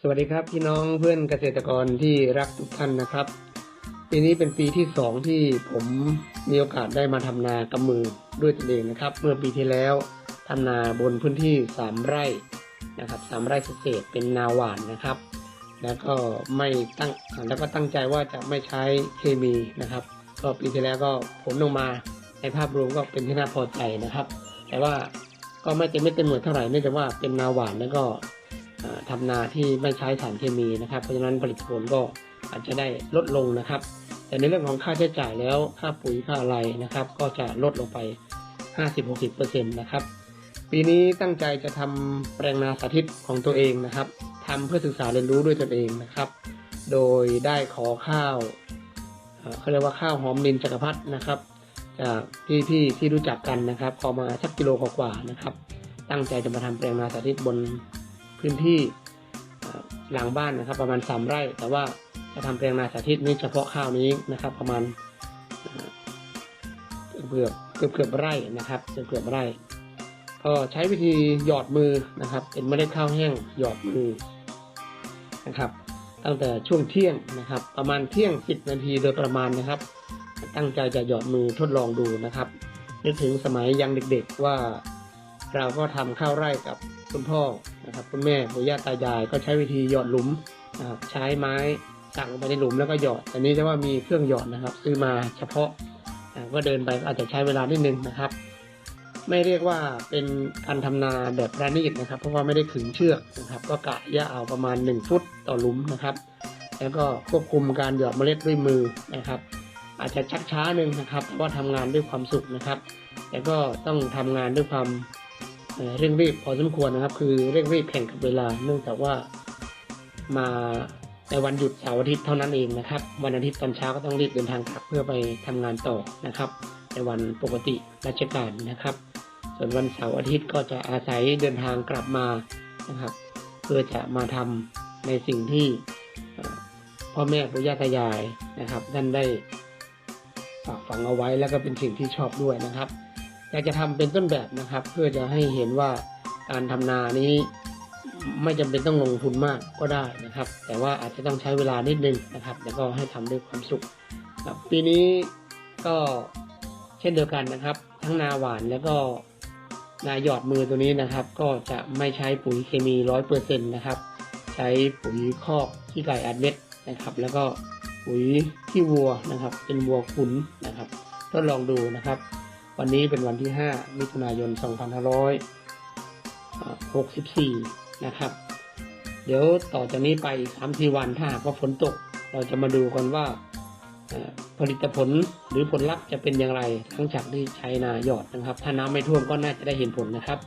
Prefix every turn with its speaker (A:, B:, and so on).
A: สวัสดีครับพี่น้องเพื่อนเกษตรกรที่รักทุกท่านนะครับ ปีนี้เป็นปีที่สองที่ผมมีโอกาสได้มาทำนากำมือด้วยตนเองนะครับ เมื่อปีที่แล้วทำนาบนพื้นที่สามไร่นะครับสามไร่เศษเป็นนาหวานนะครับ แล้วก็ไม่ตั้งแล้วก็ตั้งใจว่าจะไม่ใช้เคมีนะครับ ก็ปีที่แล้วก็ผลออกมาในภาพรวมก็เป็นที่น่าพอใจนะครับ แต่ว่าก็ไม่เต็มไม่เต็มหน่วยเท่าไหร่เนื่องจากว่าเป็นนาหวานแล้วก็ ทำนาที่ไม่ใช้สารเคมีนะครับ เพราะฉะนั้นผลิตผลก็อาจจะได้ลดลงนะครับ แต่ในเรื่องของค่าใช้จ่ายแล้วค่าปุ๋ยค่าอะไรนะครับ ก็จะลดลงไป 50-60%นะครับปีนี้ตั้งใจจะทำแปลงนาสาธิตของตัวเองนะครับทำเพื่อศึกษาเรียนรู้ด้วยตนเองนะครับ โดยได้ขอข้าวเขาเรียกว่าข้าวหอมนินจักรพรรดินะครับจากพี่ๆที่รู้จักกันนะครับขอมาสักกิโลกว่าๆนะครับ ตั้งใจจะมาทำแปลงนาสาธิตบน พื้นที่หลังบ้านนะครับ ประมาณสามไร่ แต่ว่าจะทำแปลงนาสาธิตนี้เฉพาะข้าวนี้นะครับ ประมาณเอ่อเกือบเกือบเกือบไร่นะครับเกือบเกือบไร่ ก็ใช้วิธีหยอดมือนะครับ เป็นเมล็ดข้าวแห้งหยอดมือนะครับ ตั้งแต่ช่วงเที่ยงนะครับ ประมาณเที่ยงสิบนาทีโดยประมาณนะครับ ตั้งใจจะหยอดมือทดลองดูนะครับนึกถึงสมัยยังเด็กๆว่า เราก็ทำข้าวไร่กับคุณพ่อนะครับคุณแม่ปู่ย่าตายายก็ใช้วิธีหยอดหลุมนะครับใช้ไม้สั่งลงไปในหลุมแล้วก็หยอดอันนี้จะว่ามีเครื่องหยอดนะครับ ซื้อมาเฉพาะก็เดินไปอาจจะใช้เวลานิดนึงนะครับ ไม่เรียกว่าเป็นการทำนาแบบระนีดนะครับ เพราะว่าไม่ได้ขึงเชือกนะครับ ก็กะระยะเอาประมาณ 1 ฟุตต่อหลุมนะครับ แล้วก็ควบคุมการหยอดเมล็ดด้วยมือนะครับ อาจจะชักช้าหนึ่งนะครับเพราะว่าทำงานด้วยความสุขนะครับ แต่ก็ต้องทำงานด้วยความ เอ่อเร่งรีบพอสมควรนะครับ คือเร่งรีบแข่งกับเวลา เนื่องจากว่ามาในวันหยุดเสาร์อาทิตย์เท่านั้นเองนะครับ วันอาทิตย์ตอนเช้าก็ต้องรีบเดินทางกลับเพื่อไปทำงานต่อนะครับ ในวันปกติราชการนะครับ ส่วนวันเสาร์อาทิตย์ก็จะอาศัยเดินทางกลับมานะครับ เพื่อจะมาทำในสิ่งที่พ่อแม่ปู่ย่าตายายนะครับท่านได้ฝากฝังเอาไว้แล้วก็เป็นสิ่งที่ชอบด้วยนะครับ อยากจะทำเป็นต้นแบบนะครับ เพื่อจะให้เห็นว่าการทำนานี้ไม่จำเป็นต้องลงทุนมากก็ได้นะครับ แต่ว่าอาจจะต้องใช้เวลานิดนึงนะครับ แล้วก็ให้ทำด้วยความสุขครับปีนี้ก็เช่นเดียวกันนะครับ ทั้งนาหวานแล้วก็นาหยอดมือตัวนี้นะครับ ก็จะไม่ใช้ปุ๋ยเคมีร้อยเปอร์เซ็นต์นะครับ ใช้ปุ๋ยคอกขี้ไก่อัดเม็ดนะครับ แล้วก็ปุ๋ยขี้วัวนะครับ เป็นวัวขุนนะครับทดลองดูนะครับ วันนี้เป็นวันที่ 5 มิถุนายน 2564 นะครับ เดี๋ยวต่อจากนี้ไป3 4วันถ้าหากว่าฝนตก เราจะมาดูกันว่าผลิตผลหรือผลลัพธ์จะเป็นอย่างไรหลังจากที่ใช้นาหยอดนะครับ ถ้าน้ำไม่ท่วมก็น่าจะได้เห็นผลนะครับ